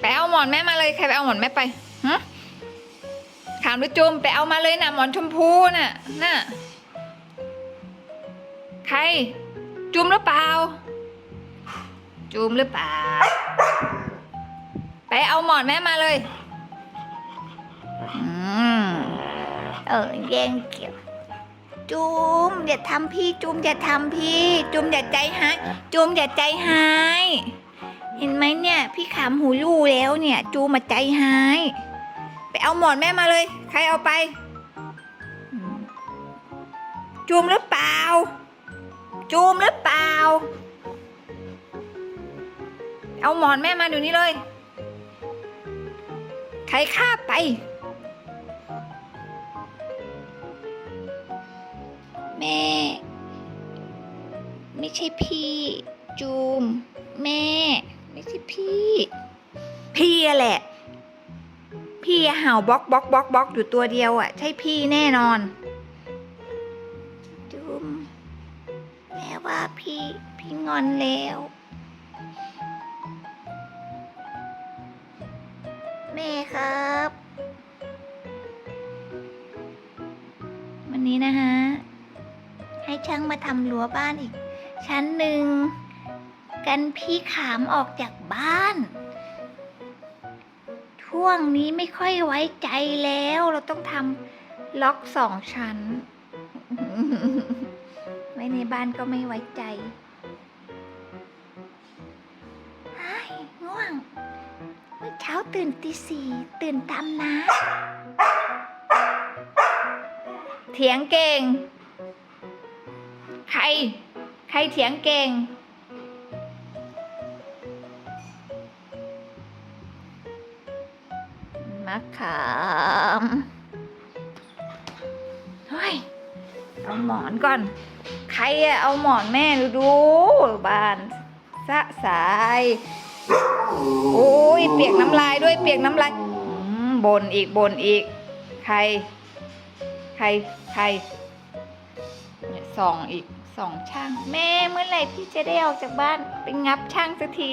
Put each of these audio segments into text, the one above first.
ไปเอาหมอนแม่มาเลยใครไปเอาหมอนแม่ไปฮะถามดูจุมไปเอามาเลยนะหมอนชมพูน่ะน่ะใคร จุมหรือเปล่า จุมหรือเปล่า ไปเอาหมอนแม่มาเลย อืมเออแย่งเกี่ยว จุมอย่าทำพี่จุมอย่าทำพี่ จุมอย่าใจหายจุมอย่าใจหายเห็นไหมเนี่ย พี่ขามหูยู่แล้วเนี่ย จูมาใจหาย ไปเอาหมอนแม่มาเลย ใครเอาไปอืมจูมหรือเปล่า จูมหรือเปล่า เอาหมอนแม่มาเดี๋ยวนี้เลย ใครฆ่าไป ใช่พี่ จูม แม่ ไม่ใช่พี่ พี่อะแหละ พี่อะเห่าบล็อกบล็อกบล็อกบล็อกอยู่ตัวเดียวอะใช่พี่แน่นอน จูม แม่ว่าพี่ พี่งอนแล้วแม่ครับ วันนี้นะฮะ ให้ช่างมาทำรั้วบ้านอีก ชั้นหนึ่ง กันพี่ขามออกจากบ้านช่วงนี้ไม่ค่อยไว้ใจแล้ว เราต้องทำล็อกสองชั้น ไว้ในบ้านก็ไม่ไว้ใจไอ้ยง่วง เมื่อเช้าตื่นตีสี่ตื่นตามนะ เถียงเก่ง ใคร ใครเถียงเก่ง มะขามเฮ้ยเอาหมอนก่อน ใครอะเอาหมอนแม่ดูดูบานสะสาย โอ้ยเปียกน้ำลายด้วยเปียกน้ำลายบนอีกบนอีก ใคร ใคร ใครเนี่ยส่องอีก ส่องช่าง แม่เมื่อไหร่พี่จะได้ออกจากบ้านไปงับช่างสักที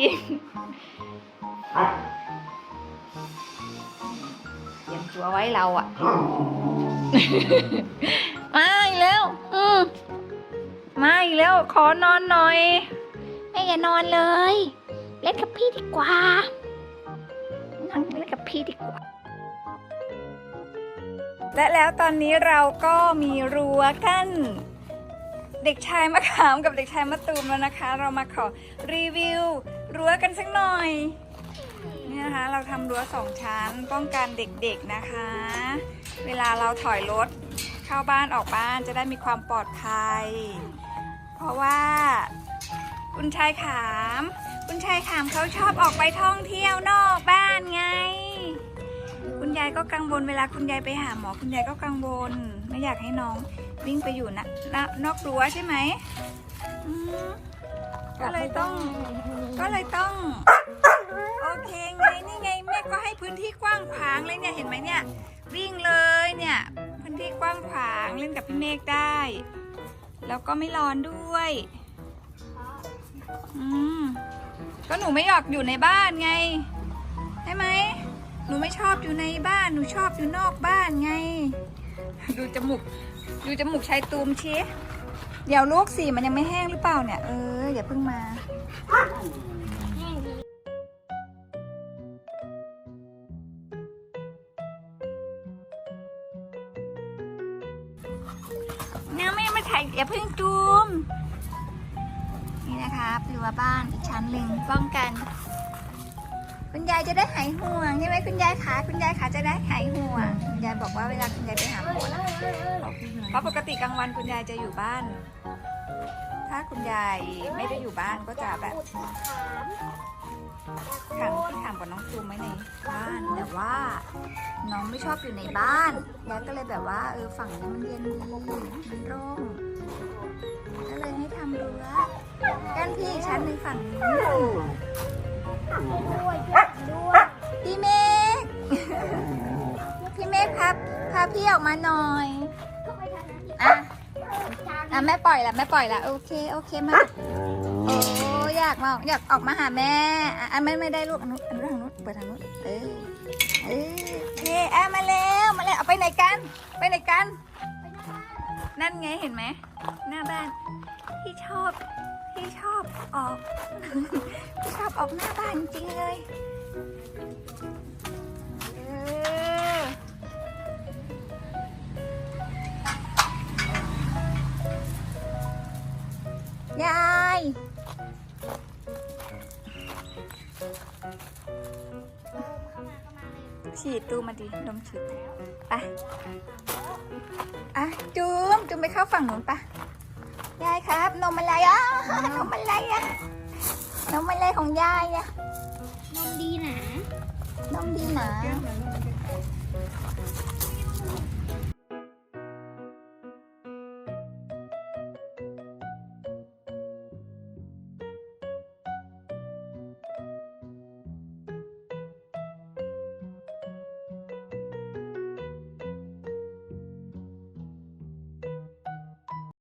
เตรียมตัวไว้เราอะมาอีกแล้ว อืมมาอีกแล้ว ขอนอนหน่อยแม่อย่านอนเลย เล่นกับพี่ดีกว่านั่งเล่นกับพี่ดีกว่าและแล้วตอนนี้เราก็มีรั้วกั้น เด็กชายมะขามกับเด็กชายมะตูมแล้วนะคะ เรามาขอรีวิวรั้วกันสักหน่อยนี่นะคะเราทำรั้วสองชั้นป้องกันเด็กๆนะคะ เวลาเราถอยรถเข้าบ้านออกบ้านจะได้มีความปลอดภัย เพราะว่า คุณชายขาม คุณชายขามเขาชอบออกไปท่องเที่ยวนอกบ้านไง คุณยายก็กังวลเวลาคุณยายไปหาหมอคุณยายก็กังวลไม่อยากให้น้อง วิ่งไปอยู่นะนะนอกรั้วใช่ไหมอืมก็เลยต้องก็เลยต้องโอเคไงนี่ไงแม่ก็ให้พื้นที่กว้างขวางเลยเนี่ยเห็นไหมเนี่ยวิ่งเลยเนี่ยพื้นที่กว้างขวางเล่นกับพี่เมฆได้ แล้วก็ไม่ร้อนด้วยอืมก็หนูไม่อยากอยู่ในบ้านไงใช่ไหมหนูไม่ชอบอยู่ในบ้านหนูชอบอยู่นอกบ้านไง ดูจมูก ดูจมูกชายตูมเชียเดี๋ยวลูกสีมันยังไม่แห้งหรือเปล่าเนี่ย เอออย่าเพิ่งมาเนี่ยไม่มาถ่ายอย่าเพิ่งจูม นี่นะครับรั้วบ้านอีกชั้นหนึ่งป้องกัน คุณยายจะได้หายห่วงใช่ไหมคุณยายขาคุณยายขาจะได้หายห่วง ยายบอกว่าเวลาคุณยายไปหาหมอนะเพราะปกติกลางวันคุณยายจะอยู่บ้าน ถ้าคุณยายไม่ได้อยู่บ้านก็จะแบบขังที่ขังกับน้องจูมไว้ในบ้าน แต่ว่าน้องไม่ชอบอยู่ในบ้านยายก็เลยแบบว่าเออฝั่งนี้มันเย็นดีมันร่มก็เลยให้ทำรั้วกั้นพี่อีกชั้นหนึ่งฝั่งนี้ด้วยด้วย พาพี่ออกมาหน่อยก็ไปทางนั้นอะจานอะแม่ปล่อยละแม่ปล่อยละโอเคโอเคมาโอ้อยากมาอยากออกมาหาแม่อะอะไม่ไม่ได้ลูกอนุอนุทางนู้นนเปิดทางนู้นเออเออโอเคอะมาแล้วมาแล้วเอาไปไหนกัน ไปไหนกันไปหน้าบ้านนั่นไงเห็นไหมหน้าบ้านพี่ชอบพี่ชอบออกพี่ชอบออกหน้าบ้านจริงๆเลย ฉีดตูมาดิดมฉีดไปอะจูมจูมไปเข้าฝั่งนู้นปะยายครับ นมอะไรอะนมอะไรอะนมอะไรของยายอะนมดีหนานมดีหนา